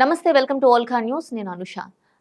నమస్తే welcome to ఓల్కా news. నేను అనుష.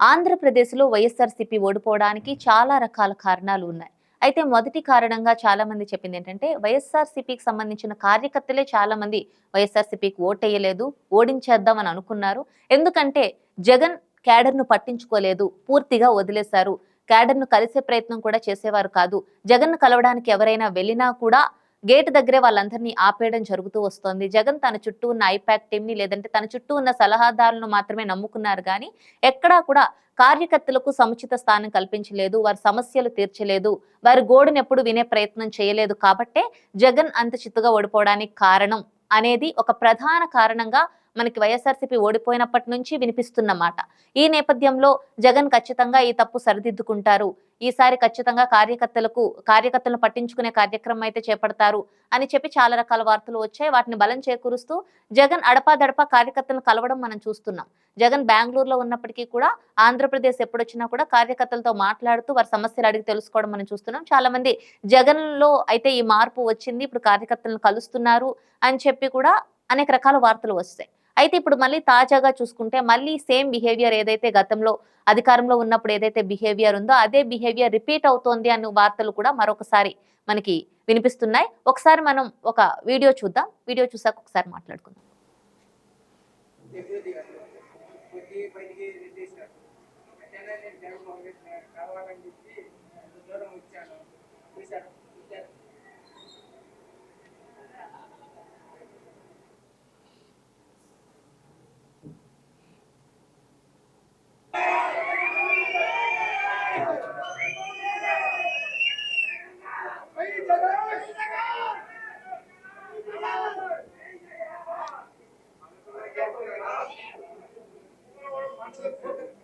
ఆంధ్రప్రదేశ్లో వైఎస్ఆర్సీపీ ఓడిపోవడానికి చాలా రకాల కారణాలు ఉన్నాయి. అయితే మొదటి కారణంగా చాలా మంది చెప్పింది ఏంటంటే వైఎస్ఆర్సీపీకి సంబంధించిన కార్యకర్తలే చాలా మంది వైఎస్ఆర్సీపీకి ఓటేయలేదు ఓడించేద్దామని అనుకున్నారు. ఎందుకంటే జగన్ క్యాడర్ను పట్టించుకోలేదు పూర్తిగా వదిలేశారు. క్యాడర్ను కలిసే ప్రయత్నం కూడా చేసేవారు కాదు. జగన్ను కలవడానికి ఎవరైనా వెళ్ళినా కూడా గేట్ దగ్గరే వాళ్ళందరినీ ఆపేయడం జరుగుతూ వస్తోంది. జగన్ తన చుట్టూ ఉన్న ఐపాక్ టీంని లేదంటే తన చుట్టూ ఉన్న సలహాదారులను మాత్రమే నమ్ముకున్నారు కానీ ఎక్కడా కూడా కార్యకర్తలకు సముచిత స్థానం కల్పించలేదు. వారి సమస్యలు తీర్చలేదు. వారి గోడును ఎప్పుడు వినే ప్రయత్నం చేయలేదు. కాబట్టే జగన్ అంత చిత్తుగా ఓడిపోవడానికి కారణం అనేది ఒక ప్రధాన కారణంగా మనకి వైఎస్ఆర్సీపీ ఓడిపోయినప్పటి నుంచి వినిపిస్తున్నమాట ఈ నేపథ్యంలో జగన్ ఖచ్చితంగా ఈ తప్పు సరిదిద్దుకుంటారు. ఈసారి ఖచ్చితంగా కార్యకర్తలకు కార్యకర్తలను పట్టించుకునే కార్యక్రమం అయితే చేపడతారు అని చెప్పి చాలా రకాల వార్తలు వచ్చాయి. వాటిని బలం చేకూరుస్తూ జగన్ అడపాదడపా కార్యకర్తలను కలవడం మనం చూస్తున్నాం. జగన్ బెంగళూరులో ఉన్నప్పటికీ కూడా ఆంధ్రప్రదేశ్ ఎప్పుడొచ్చినా కూడా కార్యకర్తలతో మాట్లాడుతూ వారి సమస్యలు అడిగి తెలుసుకోవడం మనం చూస్తున్నాం. చాలా మంది జగన్లో అయితే ఈ మార్పు వచ్చింది ఇప్పుడు కార్యకర్తలను కలుస్తున్నారు అని చెప్పి కూడా అనేక రకాల వార్తలు వస్తాయి. అయితే ఇప్పుడు మళ్ళీ తాజాగా చూసుకుంటే మళ్ళీ సేమ్ బిహేవియర్ ఏదైతే గతంలో అధికారంలో ఉన్నప్పుడు ఏదైతే బిహేవియర్ ఉందో అదే బిహేవియర్ రిపీట్ అవుతోంది అన్న వార్తలు కూడా మరొకసారి మనకి వినిపిస్తున్నాయి. ఒకసారి మనం ఒక వీడియో చూద్దాం. వీడియో చూసాక ఒకసారి మాట్లాడుకుందాం. బయటికి వెళ్ళేసినారు అట్లనే నేను జగన్మోహన్ రెడ్డిని కలవాలని చెప్పి అంత దూరం వచ్చాను చూశారు చూశారు ఇలా చేసే మీరు నష్టపోయాం ఇలా మీరు చేసే నష్టపోయాం ఒకరిని పిలవడానికి వెళ్తే మేము పిలవలేదా అని చెప్పి ఆ. ఇప్పుడు ఇప్పుడు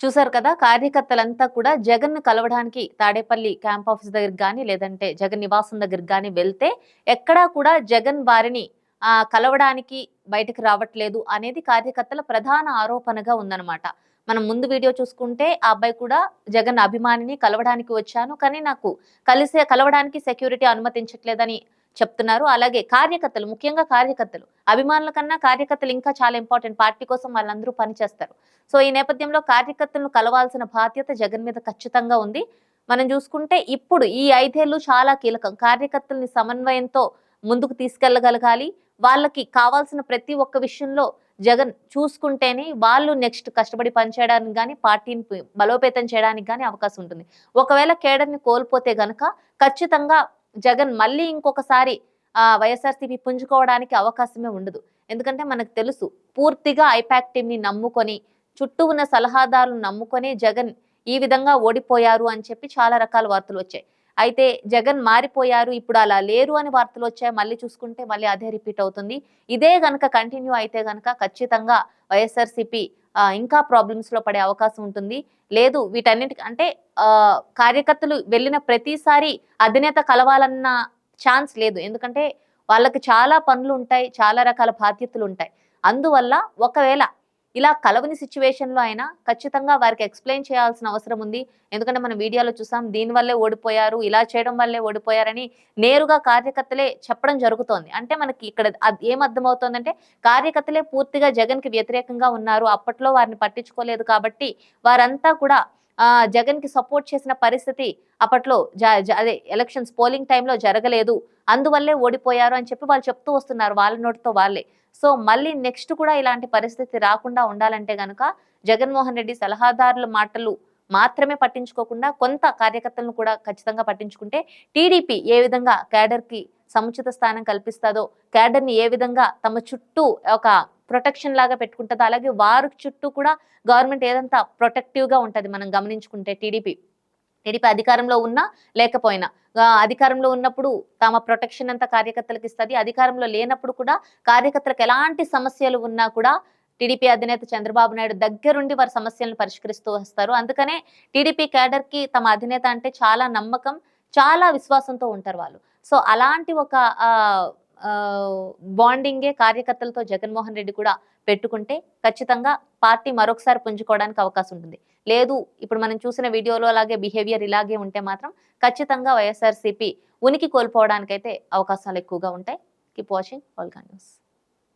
చూసారు కదా కార్యకర్తలంతా కూడా జగన్ను కలవడానికి తాడేపల్లి క్యాంప్ ఆఫీస్ దగ్గరికి కానీ లేదంటే జగన్ నివాసం దగ్గరికి కానీ వెళ్తే ఎక్కడా కూడా జగన్ వారిని ఆ కలవడానికి బయటకు రావట్లేదు అనేది కార్యకర్తల ప్రధాన ఆరోపణగా ఉందన్నమాట. మనం ముందు వీడియో చూసుకుంటే ఆ అబ్బాయి కూడా జగన్ అభిమానిని కలవడానికి వచ్చాను కానీ నాకు కలిసే కలవడానికి సెక్యూరిటీ అనుమతించట్లేదని చెప్తున్నారు. అలాగే కార్యకర్తలు ముఖ్యంగా కార్యకర్తలు అభిమానుల కన్నా కార్యకర్తలు ఇంకా చాలా ఇంపార్టెంట్ పార్టీ కోసం వాళ్ళందరూ పనిచేస్తారు సో ఈ నేపథ్యంలో కార్యకర్తలను కలవాల్సిన బాధ్యత జగన్ మీద ఖచ్చితంగా ఉంది. మనం చూసుకుంటే ఇప్పుడు ఈ ఐదేళ్ళు చాలా కీలకం. కార్యకర్తల్ని సమన్వయంతో ముందుకు తీసుకెళ్ళగలగాలి వాళ్ళకి కావాల్సిన ప్రతి ఒక్క విషయంలో జగన్ చూసుకుంటేనే వాళ్ళు నెక్స్ట్ కష్టపడి పనిచేయడానికి కానీ పార్టీని బలోపేతం చేయడానికి కానీ అవకాశం ఉంటుంది. ఒకవేళ కేడర్ని కోల్పోతే గనక ఖచ్చితంగా జగన్ మళ్ళీ ఇంకొకసారి ఆ వైఎస్ఆర్సీపీ పుంజుకోవడానికి అవకాశమే ఉండదు. ఎందుకంటే మనకు తెలుసు పూర్తిగా ఐపాక్ టీంని నమ్ముకొని చుట్టూ ఉన్న సలహాదారులు నమ్ముకొని జగన్ ఈ విధంగా ఓడిపోయారు అని చెప్పి చాలా రకాల వార్తలు వచ్చాయి. అయితే జగన్ మారిపోయారు ఇప్పుడు అలా లేరు అని వార్తలు వచ్చాయి. మళ్ళీ చూసుకుంటే మళ్ళీ అదే రిపీట్ అవుతుంది. ఇదే గనక కంటిన్యూ అయితే గనక ఖచ్చితంగా వైఎస్ఆర్సీపీ ఇంకా ప్రాబ్లమ్స్లో పడే అవకాశం ఉంటుంది. లేదు వీటన్నిటికి అంటే కార్యకర్తలు వెళ్ళిన ప్రతిసారి అధినేత కలవాలన్న ఛాన్స్ లేదు. ఎందుకంటే వాళ్ళకి చాలా పనులు ఉంటాయి చాలా రకాల బాధ్యతలు ఉంటాయి. అందువల్ల ఒకవేళ ఇలా కలవని సిచ్యువేషన్లో అయినా ఖచ్చితంగా వారికి ఎక్స్ప్లెయిన్ చేయాల్సిన అవసరం ఉంది. ఎందుకంటే మనం వీడియోలో చూసాం దీనివల్లే ఓడిపోయారు ఇలా చేయడం వల్లే ఓడిపోయారని నేరుగా కార్యకర్తలే చెప్పడం జరుగుతోంది. అంటే మనకి ఇక్కడ ఏం అర్థమవుతోందంటే కార్యకర్తలే పూర్తిగా జగన్కి వ్యతిరేకంగా ఉన్నారు. అప్పట్లో వారిని పట్టించుకోలేదు కాబట్టి వారంతా కూడా జగన్కి సపోర్ట్ చేసిన పరిస్థితి అప్పట్లో జ- అదే ఎలక్షన్స్ పోలింగ్ టైంలో జరగలేదు. అందువల్లే ఓడిపోయారు అని చెప్పి వాళ్ళు చెప్తూ వస్తున్నారు వాళ్ళ నోటితో వాళ్ళే. సో మళ్ళీ నెక్స్ట్ కూడా ఇలాంటి పరిస్థితి రాకుండా ఉండాలంటే గనక జగన్మోహన్ రెడ్డి సలహాదారుల మాటలు మాత్రమే పట్టించుకోకుండా కొంత కార్యకర్తలను కూడా ఖచ్చితంగా పట్టించుకుంటే టీడీపీ ఏ విధంగా క్యాడర్కి సముచిత స్థానం కల్పిస్తుందో క్యాడర్ని ఏ విధంగా తమ చుట్టూ ఒక ప్రొటెక్షన్ లాగా పెట్టుకుంటుంది. అలాగే వారి చుట్టూ కూడా గవర్నమెంట్ ఏదంతా ప్రొటెక్టివ్గా మనం గమనించుకుంటే టీడీపీ. టీడీపీ అధికారంలో ఉన్నా లేకపోయినా. అధికారంలో ఉన్నప్పుడు తమ ప్రొటెక్షన్ అంతా కార్యకర్తలకు ఇస్తుంది. అధికారంలో లేనప్పుడు కూడా కార్యకర్తలకు ఎలాంటి సమస్యలు ఉన్నా కూడా టీడీపీ అధినేత చంద్రబాబు నాయుడు దగ్గరుండి వారి సమస్యలను పరిష్కరిస్తూ వస్తారు. అందుకనే టీడీపీ క్యాడర్కి తమ అధినేత అంటే చాలా నమ్మకం చాలా విశ్వాసంతో ఉంటారు వాళ్ళు. సో అలాంటి ఒక బాండింగే కార్యకర్తలతో జగన్మోహన్ రెడ్డి కూడా పెట్టుకుంటే ఖచ్చితంగా పార్టీ మరొకసారి పుంజుకోవడానికి అవకాశం ఉంటుంది. లేదు ఇప్పుడు మనం చూసిన వీడియోలో అలాగే బిహేవియర్ ఇలాగే ఉంటే మాత్రం ఖచ్చితంగా వైఎస్ఆర్సీపీ ఉనికి కోల్పోవడానికైతే అవకాశాలు ఎక్కువగా ఉంటాయి. Keep watching all news